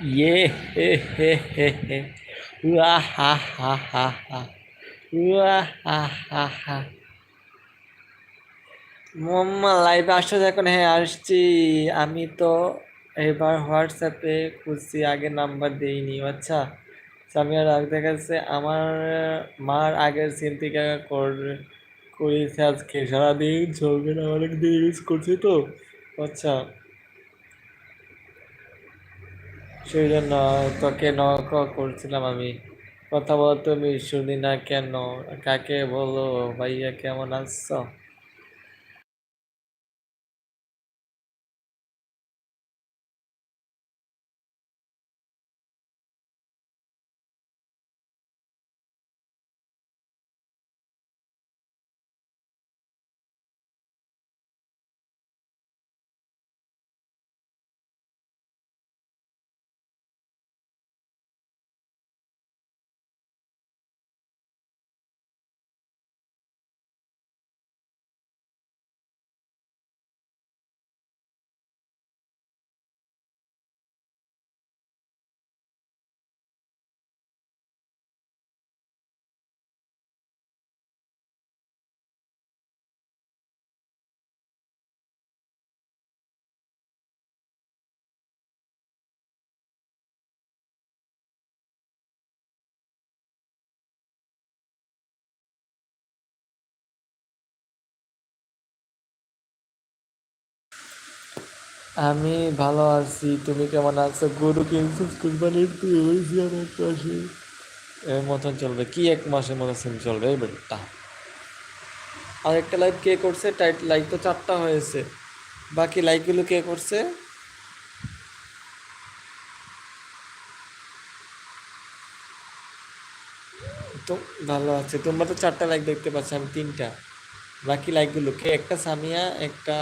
ইয়ে হে উয়া হা হা হা হা উয়া হা হা হা মোম্মা লাইভে আসছো এখন হ্যাঁ আসছি। আমি তো এবার হোয়াটসঅ্যাপে খুঁজছি, আগে নাম্বার দিইনি। আচ্ছা সামিয়া রাগ দেখাচ্ছে, আমার, মার আগের সিম থেকে করে করেছে আজকে সারাদিন চলবে না অনেক দিন ইউজ করছি তো। আচ্ছা সেই জন্য তোকে নক করছিলাম আমি? কথা বল তুমি শুনি না কেন? কাকে বলো ভাইয়া, কেমন আছো? আমি ভালো আছি, তুমি কেমন আছো? গরু তুই হয়েছি এর মতন চলবে, কি এক মাসের মতো সিম চলবে? এই বেটা। আর একটা লাইভ কে করছে? টাইট লাইক তো চারটা হয়েছে। বাকি লাইকগুলো কে করছে? তো ভালো আছে, তোমরা তো চারটা লাইক দেখতে পাচ্ছ, আমি তিনটা। বাকি লাইকগুলো কে? একটা সামিয়া, একটা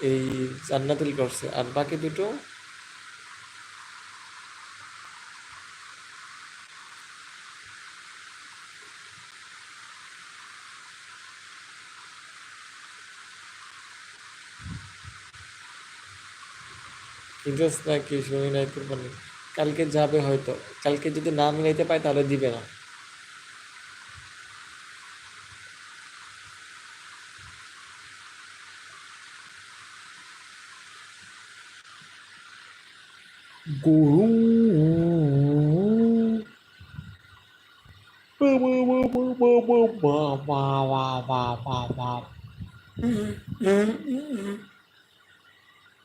এই জান্নাতুল করছে আর বাকি দুটো? ইন্টারেস্ট নাকি শুনি নাই কালকে যাবে হয়তো। কালকে যদি না মিলাইতে পায় তাহলে দিবে না গরু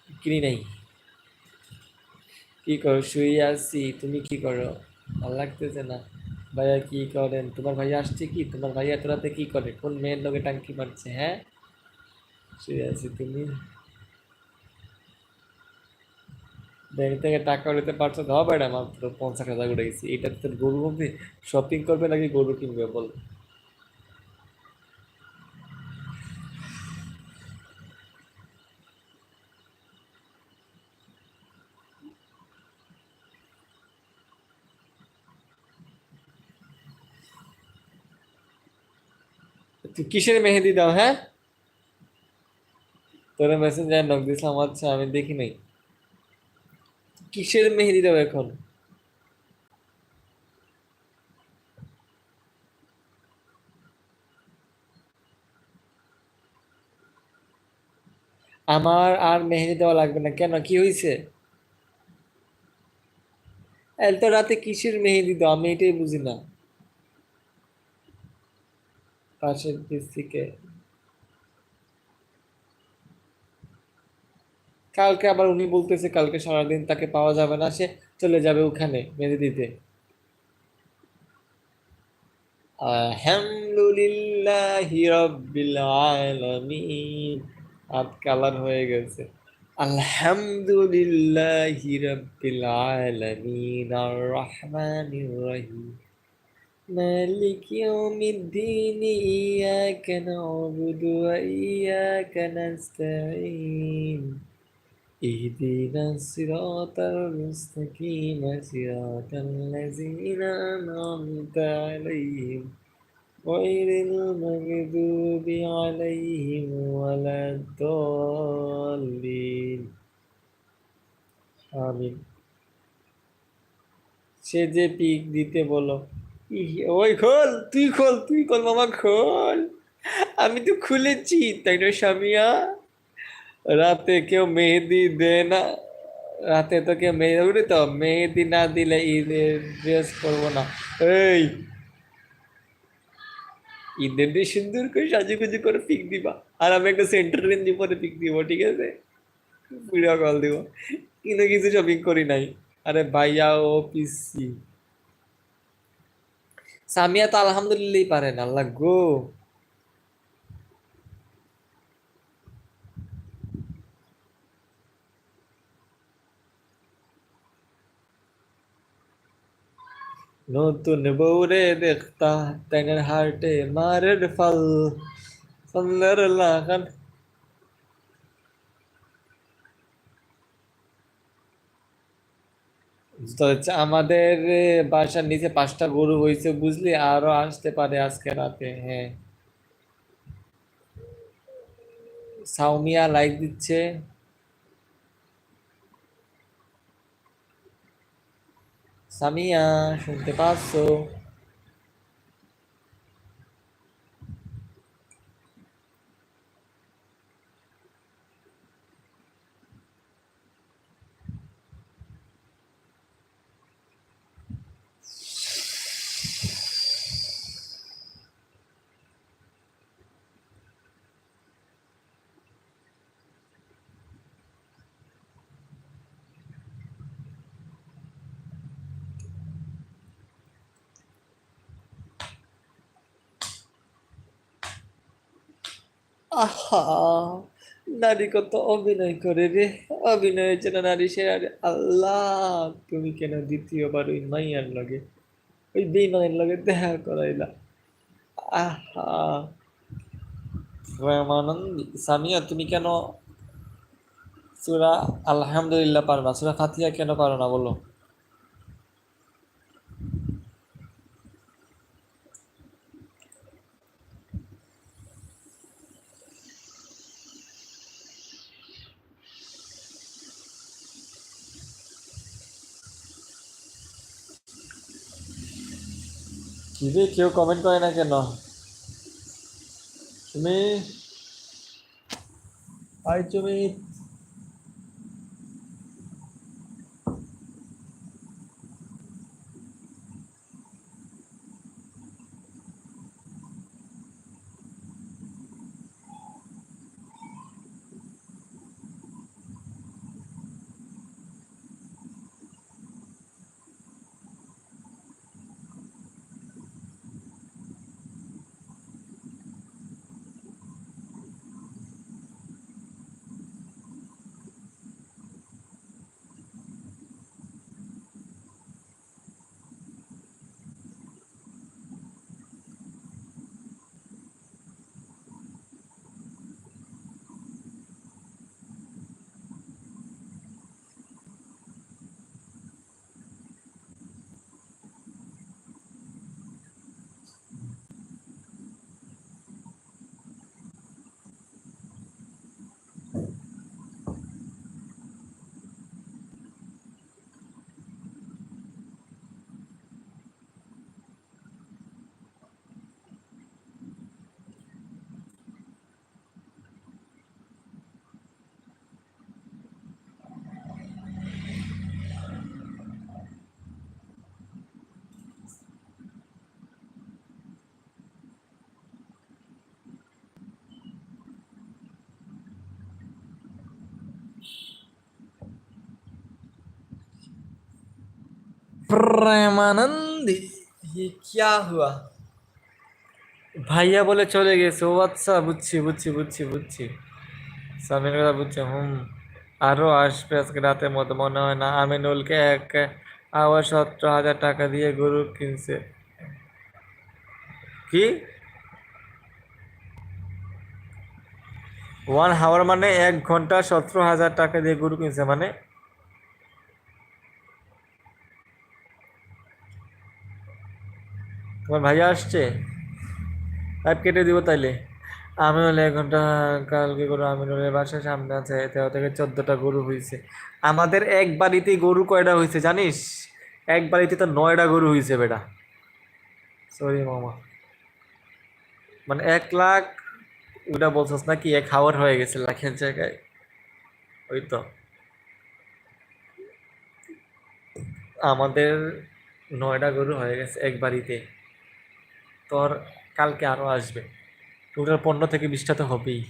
কিনি নাই কি করো, শুয়ে আছি। তুমি কি করো? ভালো লাগতেছে না। ভাইয়া কি করেন? তোমার ভাইয়া আসছে কি? তোমার ভাইয়া তোরাতে কি করে? কোন মেয়ের লোকে টাঙ্কি মারছে হ্যাঁ? শুয়ে আছি তুমি। ব্যাংক থেকে টাকা উঠাতে পারছ? হবে না মাত্র পঞ্চাশ হাজার উঠে গেছি। এটা তোর গরু হবে? শপিং করবে নাকি গরু কিনবে বল। কিসের মেহেদি দাও হ্যাঁ? তোরা মেসেঞ্জার নক দিছিলাম আচ্ছা আমি দেখি নাই। কিসের মেহেদি দাও এখন? আমার আর মেহেদি দেওয়া লাগবে না, কেন? কি হয়েছে এত রাতে কিসের মেহেদি দাও? আমি এটাই বুঝি না। পাশের পিস থেকে কালকে আবার উনি বলতেছে, কালকে সারাদিন তাকে পাওয়া যাবে না, সে চলে যাবে ওখানে মেহেদি দিতে আলহামদুলিল্লাহি রাব্বিল আলামিন। হাত হয়ে গেছে। আলহামদুলিল্লাহি রাব্বিল আলামিন। আর রহমানির রহিম। مالك يوم الدين إياك نعبد وإياك نستعين اهدنا الصراط المستقيم صراط الذين أنعمت عليهم غير المغضوب عليهم ولا الضالين آمين সে যে পিক দিতে বলো ইহ, ওই খোল, তুই খোল তুই খোল, মামা, খোল। আমি তো খুলেছি, তাই না সামিয়া রাতে কেউ মেহেদি দেয় না। রাতে তো কেউ মেহেদি তো মেহেদি না দিলে ঈদের ড্রেস করব না। এই, ঈদের দিয়ে সুন্দর করে সাজুগুজু করে পিক দিবা। আর আমি একটা সেন্টার রেঞ্জে পরে পিক দিব, ঠিক আছে? ভিডিও কল দিব। কিন্তু কিছু শপিং করি নাই। আরে ভাইয়া, ও পিসি সামিয়া তো আলহামদুলিল্লাহ পারেন আল্লাহ গো। নতুন বউরে দেখতা ট্যানের হার্টে মারের ফল সুন্দর লাগান। তো আমাদের বাসার নিচে পাঁচটা গরু হয়েছে বুঝলি, আরও আসতে পারে আজকে রাতে হ্যাঁ। সাউমিয়া লাইক দিচ্ছে। সামিয়া, শুনতে পাচ্ছো? আহা, নারী কত অভিনয় করে রে। অভিনয়ের জন্য নারী রে আল্লাহ, তুমি কেন দ্বিতীয়বার ওই মাইয়ার লগে, ওই বেইমানের লগে দেখা করাইলা? আহা, প্রেমানন্দ, সামিয়া, তুমি কেন সুরা আলহামদুলিল্লাহ পারবা? সুরা ফাতিহা কেন পারো না বলো? রে কেউ কমেন্ট করে না কেন? তুমি হাই তুমি প্রেমানন্দি ये क्या हुआ ভাইয়া বলে চলে গেছে ও আচ্ছা বুঝছি বুঝছি বুঝছি বুঝছি সামিনের কথা বুঝছি হুম আরো আসবে আজকে রাতের মতো মনে হয় না আমিনুলকে এক আবার সতেরো হাজার টাকা দিয়ে গরু কিনছে কি ওয়ান হাওয়ার মানে এক ঘন্টা সতেরো হাজার টাকা দিয়ে গরু কিনছে মানে তোমার ভাইয়া আসছে? পাইপ কেটে দিব তাইলে। আমি হলে এক ঘণ্টা কালকে গরু আমি হলে বাসার সামনে আছে, তেরো থেকে চোদ্দটা গরু হয়েছে আমাদের এক বাড়িতেই গরু কয়টা হয়েছে জানিস? এক বাড়িতে তো নয়টা গরু হয়েছে বেটা। সরি মামা। মানে এক লাখ ওটা বলছস নাকি? এক হাওয়ার হয়ে গেছে লাখের জায়গায়। ওই তো। আমাদের নয়টা গরু হয়ে গেছে এক বাড়িতে। তোর কালকে আরও আসবে। টোটাল পনেরো থেকে বিশটা তো হবেই।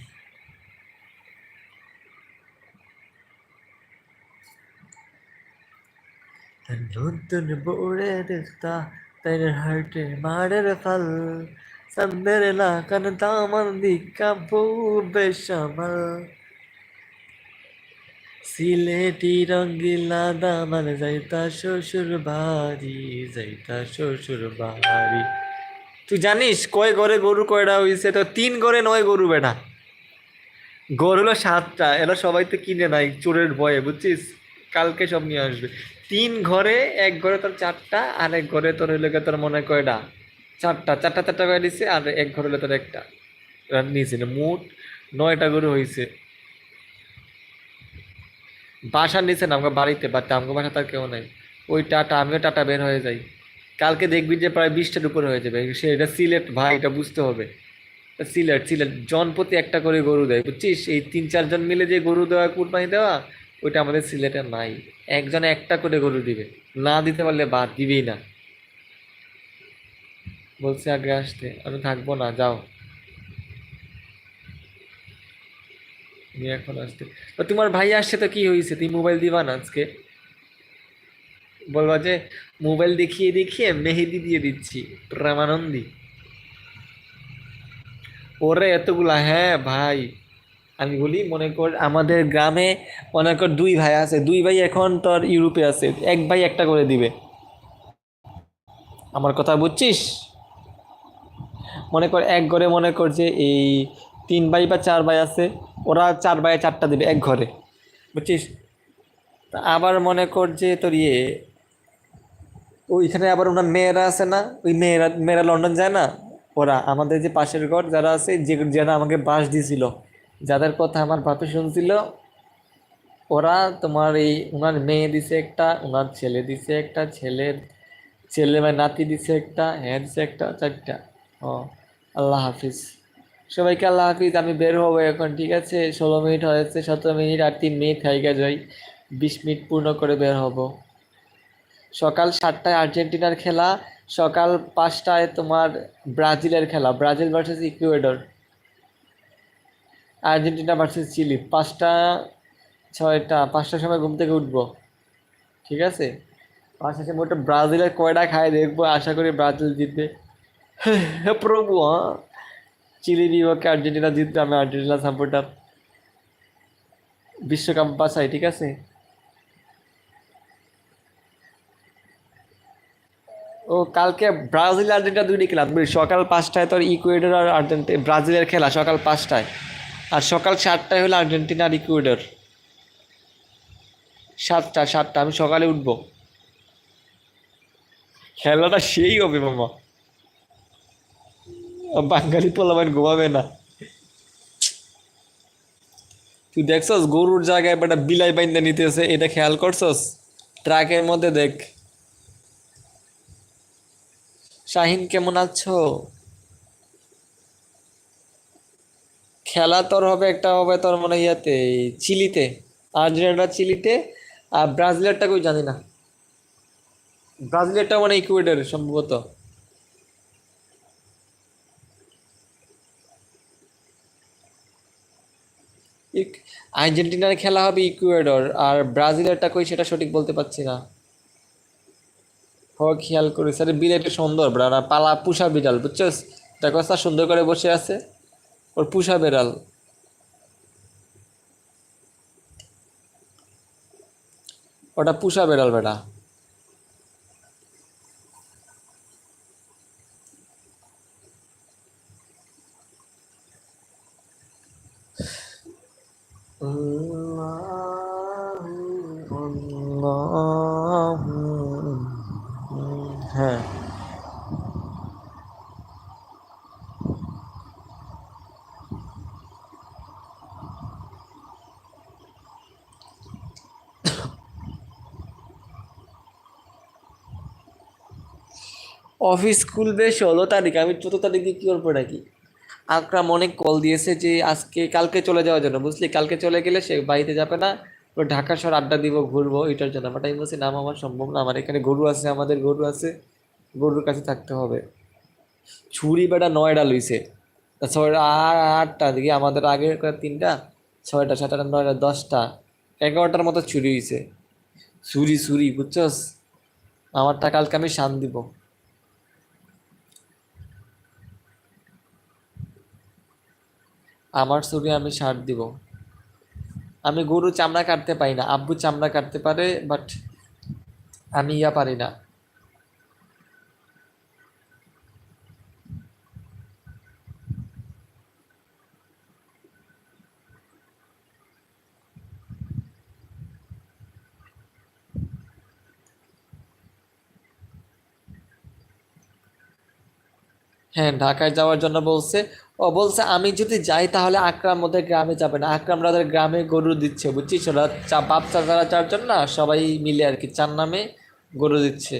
নতুন বউরে দেখতা হার্টে মারের ফাল লাকান দামন দিকা বেশামাল সিলেটি রঙ্গিলা দামান, যাইতা শ্বশুর বাড়ি যাইতা শ্বশুর বাড়ি তুই জানিস কয় ঘরে গরু কয়টা হয়েছে তো তিন ঘরে নয় গরু বেটা। গরু হলো সাতটা, এরা সবাই তো কিনে নাই, চোরের ভয়ে, বুঝছিস? কালকে সব নিয়ে আসবে। তিন ঘরে, এক ঘরে তোর চারটা, আর এক ঘরে তোর হইলে তোর মনে কয়টা চারটা চারটা চারটা করে দিছে, আর এক ঘর হলে তোর একটা। নিয়েছিল মোট নয়টা গরু হয়েছে বাসার নিচে না, আমাকে বাড়িতে বা আমাকে বাসা তার কেউ নাই। ওই টাটা, আমিও টাটা বের হয়ে যাই। কালকে দেখবি যে প্রায় বিশটার উপরে হয়ে যাবে। সে এটা সিলেট, ভাই, এটা বুঝতে হবে। সিলেট সিলেট। জনপ্রতি একটা করে গরু দেয়, বুঝছিস? এই তিন, চারজন মিলে যে গরু দেওয়া কুরবানি দেওয়া, ওইটা আমাদের সিলেটে নাই। একজনে একটা করে গরু দিবে। না দিতে পারলে বাদ দিবেই না। বলছি আগে আসতে। আমি থাকব না, যাও। তুমি এখন আসতে। তোমার ভাই আসছে তো কি হয়েছে তুমি মোবাইল দিবা না আজকে? বলবা যে মোবাইল দেখিয়ে দেখিয়ে মেহেদি দিয়ে দিচ্ছি। প্রেমানন্দি ওরে এতগুলা হ্যাঁ ভাই। আমি বলি, মনে কর আমাদের গ্রামে, মনে কর দুই ভাই আছে। দুই ভাই এখন তোর ইউরোপে আছে। এক ভাই একটা করে দিবে। আমার কথা বুঝছিস? মনে কর এক ঘরে মনে কর যে এই তিন ভাই বা চার ভাই আছে, ওরা চার ভাই চারটা দিবে এক ঘরে। বুঝছিস? আবার মনে কর যে তোর ইয়ে ওইখানে আবার ওনার মেয়েরা আছে না? ওই মেয়েরা মেয়েরা লন্ডন যায় না? ওরা, আমাদের যে পাশের ঘর যারা আছে, যে যারা আমাকে বাস দিছিল, যাদের কথা আমার বাপে শুনছিল, ওরা তোমার এই ওনার মেয়ে দিছে একটা, ওনার ছেলে দিছে একটা, ছেলের ছেলে মানে নাতি দিছে একটা হ্যাঁ দিছে একটা, চারটা। ও, আল্লাহ হাফিজ। সবাইকে আল্লাহ হাফিজ, আমি বের হব এখন, ঠিক আছে? ষোলো মিনিট হয়েছে, সতেরো মিনিট আর তিন মিনিট থাইকা যাই বিশ মিনিট পূর্ণ করে বের হব। সকাল সাতটায় আর্জেন্টিনার খেলা, সকাল পাঁচটায় তোমার ব্রাজিলের খেলা, Brazil versus Ecuador Argentina versus Chile পাঁচটা ছয়টা, পাঁচটার সময় ঘুম থেকে উঠবো। ঠিক আছে? পাঁচটার সময় ওটা ব্রাজিলের কয়টা খায় দেখব, আশা করি ব্রাজিল জিতবে। প্রভু হ্যাঁ চিলি বিপক্ষে আর্জেন্টিনা জিতবে, আমি আর্জেন্টিনা সাপোর্টার বিশ্বকাপ বাসাই ঠিক আছে? ও, কালকে ব্রাজিল আর্জেন্টিনা দুইটি খেলা। সকাল পাঁচটায় তোর ইকুয়েডর আর আর্জেন্টি ব্রাজিলের খেলা সকাল পাঁচটায়। আর সকাল সাতটায় হলো আর্জেন্টিনা আর ইকুয়েডর। সাতটা সাতটা, আমি সকালে উঠবো। খেলাটা সেই হবে, মামা। বাঙালি পোলাবেন ঘুমাবে না। তুই দেখছস, গরুর জায়গায় বেটা বিলাই বাইন্দা নিতেছে, এটা খেয়াল করছস? ট্রাকের মধ্যে দেখ। শাহিন, কেমন আছো? খেলা তোর হবে, একটা হবে তোর মানে ইয়াতে, চিলিতে আর্জেন্টিনা চিলিতে। আর ব্রাজিলেরটা কেউ জানি না। ব্রাজিলেরটা মানে ইকুয়েডর সম্ভবত। আর্জেন্টিনার খেলা হবে ইকুয়েডর, আর ব্রাজিলেরটা কই সেটা সঠিক বলতে পারছি না। খেয়াল করিস, আরে বিড়ালটা সুন্দর ব্রানা পালা পুষা বিড়াল, বুঝছস? দেখো স্যার সুন্দর করে বসে আছে, ওর পুষা বিড়াল। ওটা পুষা বিড়াল বেটা। হ্যাঁ অফিস খুলবে ষোলো তারিখ। আমি চোদ্দ তারিখে কী করব নাকি? আকরাম অনেক কল দিয়েছে যে আজকে, কালকে চলে যাওয়ার জন্য। বুঝলি? কালকে চলে গেলে সে বাড়িতে যাবে না। ঢাকা শহর আড্ডা দিব, ঘুরবো, এটার জন্য। বাট আমি বলছি নাম আমার সম্ভব না। আমার এখানে গরু আছে, আমাদের গরু আছে। গরুর কাছে থাকতে হবে। ছুরি বেটা নয়টা লইছে। ছয়টা আর আটটা দিকে আমাদের আগের তিনটা? ছয়টা, সাতটা, নয়টা, দশটা। এগারোটার মতো ছুরি হয়েছে ছুরি ছুরি, বুঝছস? আমারটা কালকে আমি শান দিব। আমার ছুরি আমি সার দিব। আমি গরু চামড়া কাটতে পারি না, আব্বু চামড়া কাটতে পারে বাট আমি ইয়া পারি না। হ্যাঁ ঢাকায় যাওয়ার জন্য বলছে ও বলছে, আমি যদি যাই তাহলে আকরাম ওদের গ্রামে যাবে না। আকরাম ওদের গ্রামে গরু দিচ্ছে, বুঝছিস? ওরা চা, বাপ, চাচারা চারজন না, সবাই মিলে আর কি, চার নামে গরু দিচ্ছে।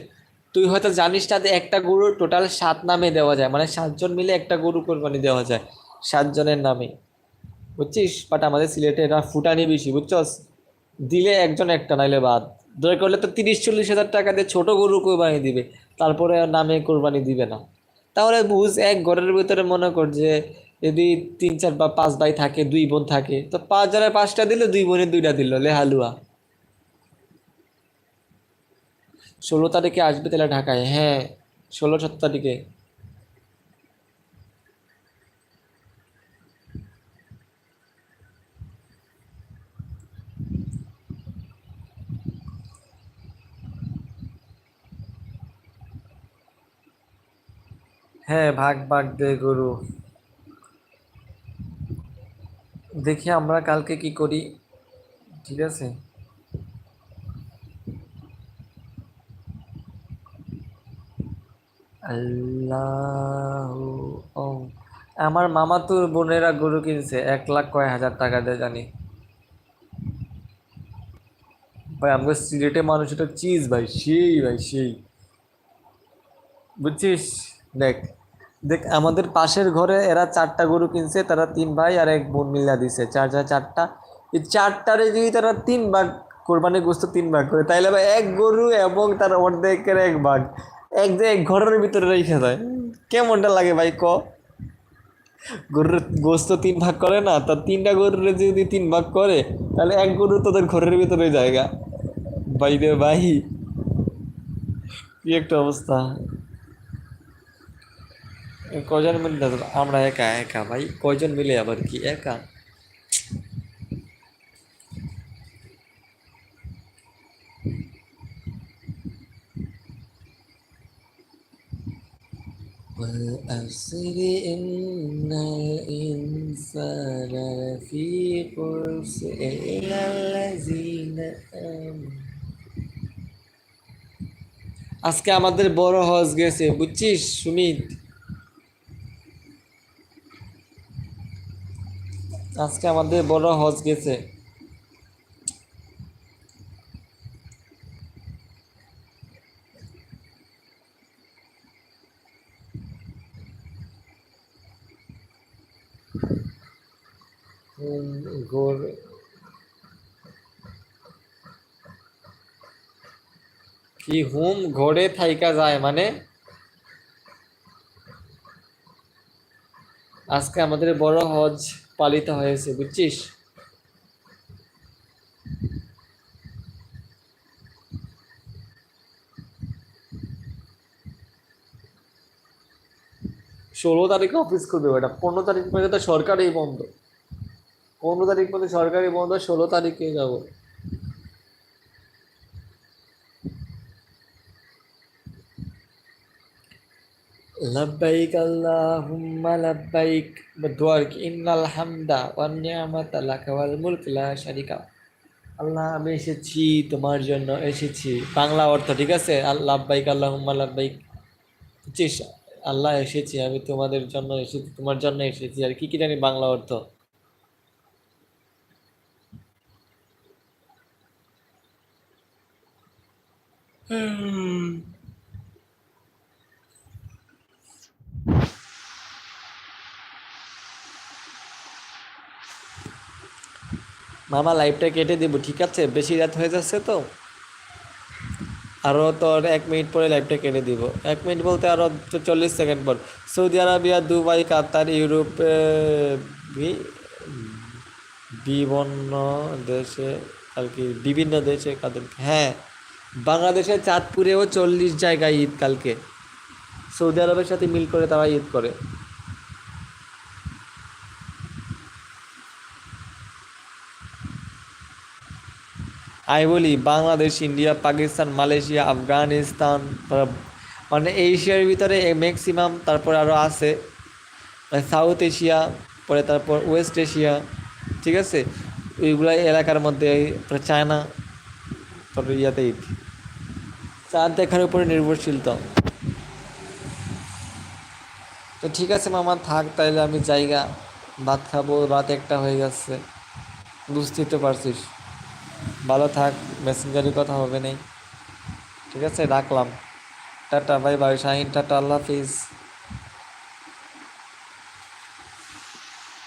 তুই হয়তো জানিস না যে একটা গরু টোটাল সাত নামে দেওয়া যায় মানে সাতজন মিলে একটা গরু কোরবানি দেওয়া যায়, সাতজনের নামে। বুঝছিস? বাট আমাদের সিলেটে এটা ফুটানি বেশি, বুঝছস? দিলে একজন একটা, নাইলে বাদ। দয়া করলে তো তিরিশ, চল্লিশ হাজার টাকা দিয়ে ছোটো গরু কোরবানি দিবে, তারপরে নামে কোরবানি দিবে না। তাহলে বুঝ, এক ঘরের ভিতরে মনে কর যে যদি তিন চার বা পাঁচ ভাই থাকে, দুই বোন থাকে, তো পাঁচ জনের পাঁচটা দিল দুই বোনের দুইটা দিল লেহালুয়া ষোলো তারিখে আসবে তাহলে ঢাকায় হ্যাঁ ষোলো সতেরো তারিখে। হ্যাঁ ভাগ ভাগ দে গরু। দেখি আমরা কালকে কি করি। ঠিক আছে? আল্লাহ আমার তো বোনেরা গরু কিনছে, এক লাখ কয় হাজার টাকা দেয় জানি। ভাই আমাদের সিলেটে মানুষ, এটা চিজ ভাই, সেই ভাই, সেই। বুঝছিস? দেখ। দেখ, আমাদের পাশের ঘরে এরা চারটা গরু কিনছে, তারা তিন ভাই আর এক বোন মিলা দিছে। চার চার চারটা, এই চারটারে যদি তারা তিন ভাগ কোরবানি গোস্ত তিন ভাগ করে, তাইলে ভাই এক গরু এবং তার অর্ধেকের এক ভাগ, এক যে এক ঘরের ভিতরে রেখে দেয়। কেমনটা লাগে ভাই, ক? গরুর গোস্ত তিন ভাগ করে না, তা তিনটা গরুর যদি তিন ভাগ করে, তাহলে এক গরু তোদের ঘরের ভিতরে জায়গা। ভাই রে ভাই, কি একটা অবস্থা। কজন মিলে দাদা আমরা একা একা ভাই কয়জন মিলে আবার কি একা والعصر إن الإنسان لفي خسر إلا الذين آمنوا আজকে আমাদের বড় হজ গেছে বুঝছিস সুমিত আজকে আমাদের বড় হজ গেছে। ঘোর। কি হুম ঘোড়ে থাইকা যায় মানে? আজকে আমাদের বড় হজ পালিত হয়েছে, বুঝছিস? ষোলো তারিখে অফিস করবে ওটা পনেরো তারিখ পর্যন্ত সরকারি বন্ধ। পনেরো তারিখ পর্যন্ত সরকারি বন্ধ, ষোলো তারিখে যাব। لبيك اللهم لبيك بدوارك إن الحمد والنعمة لك والملك لا شريك لك আল্লাহ আমি এসেছি তোমার জন্য এসেছি বাংলা অর্থ ঠিক আছে আল্লাহ বাইক আল্লাহ লাব্বাইক বুঝছিস আল্লাহ এসেছি আমি তোমাদের জন্য এসেছি তোমার জন্য এসেছি আর কি কি জানি বাংলা অর্থ হুম মামা লাইভটা কেটে দিব, ঠিক আছে? বেশি রাত হয়ে যাচ্ছে তো। আরও তোর এক মিনিট পরে লাইভটা কেটে দিব। এক মিনিট বলতে আরও চল্লিশ সেকেন্ড পর। সৌদি আরবিয়া, দুবাই, কাতার, ইউরোপে বিভিন্ন দেশে আর কি, বিভিন্ন দেশে কাদের হ্যাঁ বাংলাদেশের চাঁদপুরেও চল্লিশ জায়গায় ঈদ কালকে। সৌদি আরবের সাথে মিল করে তারা ঈদ করে। আমি বলি, বাংলাদেশ, ইন্ডিয়া, পাকিস্তান, মালয়েশিয়া, আফগানিস্তান মানে এশিয়ার ভিতরে ম্যাক্সিমাম তারপর আরও আছে সাউথ এশিয়া পরে তারপর ওয়েস্ট এশিয়া ঠিক আছে? ওইগুলো এলাকার মধ্যে চায়না তারপরে ইয়াতে চাঁদ দেখার উপরে নির্ভরশীল তো। তো ঠিক আছে মামা, থাক, তাইলে আমি জায়গা, ভাত খাব, রাত একটা হয়ে গেছে। বুঝতেই তো পারছিস। ভালো থাক মেসেঞ্জারে কথা হবে নেই। ঠিক আছে, রাখলাম। Tata bye bye Shahin, tata, আল্লাহ হাফিজ।